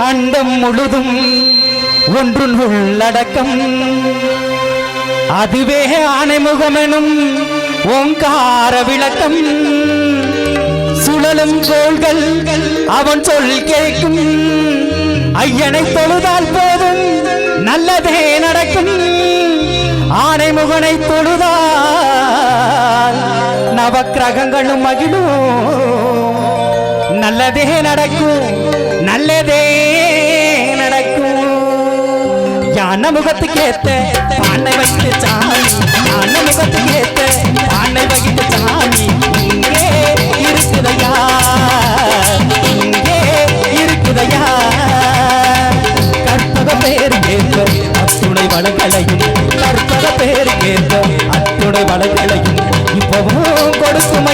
அண்டம் முழுதும் ஒன்று உள்ளடக்கம். அதுவே ஆனைமுகமெனும் ஓங்கார விளக்கம். சுழலும் கோள்கள் அவன் சொல் கேட்கும். ஐயனை தொழுதால் போதும் நல்லதே நடக்கும். ஆனைமுகனை தொழுதால் நவக்கிரகங்களும் மகிழும். நல்லதே நடக்கும். யான முகத்துக்கு ஏத்த பானை வைத்து சாமி. யான முகத்துக்கு ஏத்த பானை வைத்து சாமி. இங்கே இருக்குதையா? இங்கே இருக்குதையா? கற்பக பேர் கேட்க அத்துணை வளங்களையும் கற்பக பேர் கேட்க அத்துணை வளங்களையும் இப்பவும் கொடுக்குமா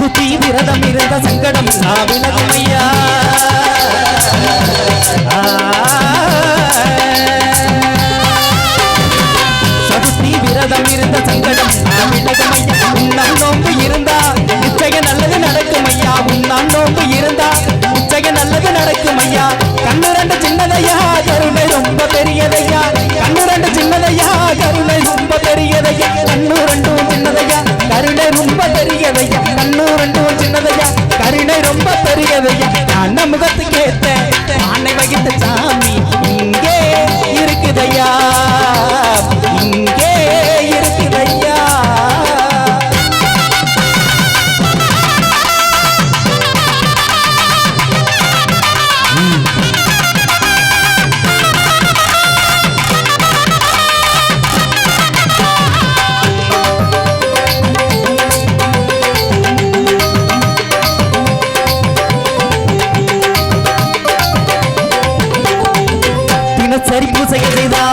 சதுர்த்தி விரதம் இருந்த சங்கடம் நான் விலகும் ஐயா சதுர்த்தி விரதம் இருந்த சங்கடம் விலகும் ஐயா உன்னால் நோன்பு இருந்தா நிச்சய நல்லது நடக்கும் ஐயா உன்னால் நோன்பு இருந்தா நிச்சய நல்லது நடக்கும் ஐயா கண்ணு ரெண்டு சின்னதையா கருணை ரொம்ப பெரியதையா. கண்ணு ரெண்டு சின்னதையா கருணை ரொம்ப பெரியதையா. கண்ணு ரெண்டும் சின்னதையா கருணை ரொம்ப பெரியதையா. கண்ணு கருணை ரொம்ப பெரியதையா நான் முகத்துக்கு ஏத்த ஆனை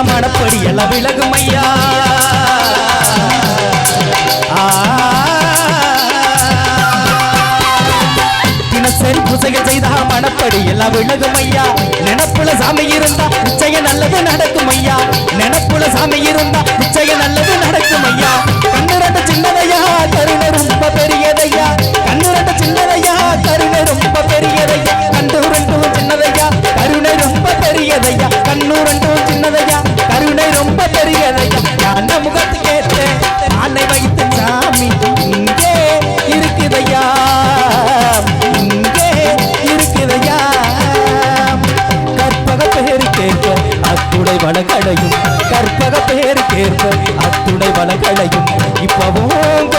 மடப்படி எல்லாம் விலகும் ஐயா. தினசரி பூசைகள் செய்தா மனப்படி எல்லாம் விலகும் ஐயா. நினப்புல சாமி இருந்தா நிச்சய நல்லது நடக்கும் ஐயா. நினப்புல சாமி இருந்தா நிச்சய நல்லது நடக்கும் ஐயா. வளங்களையும் கற்பக பேரு கேட்க அத்துடை வளங்களையும் இப்பவும்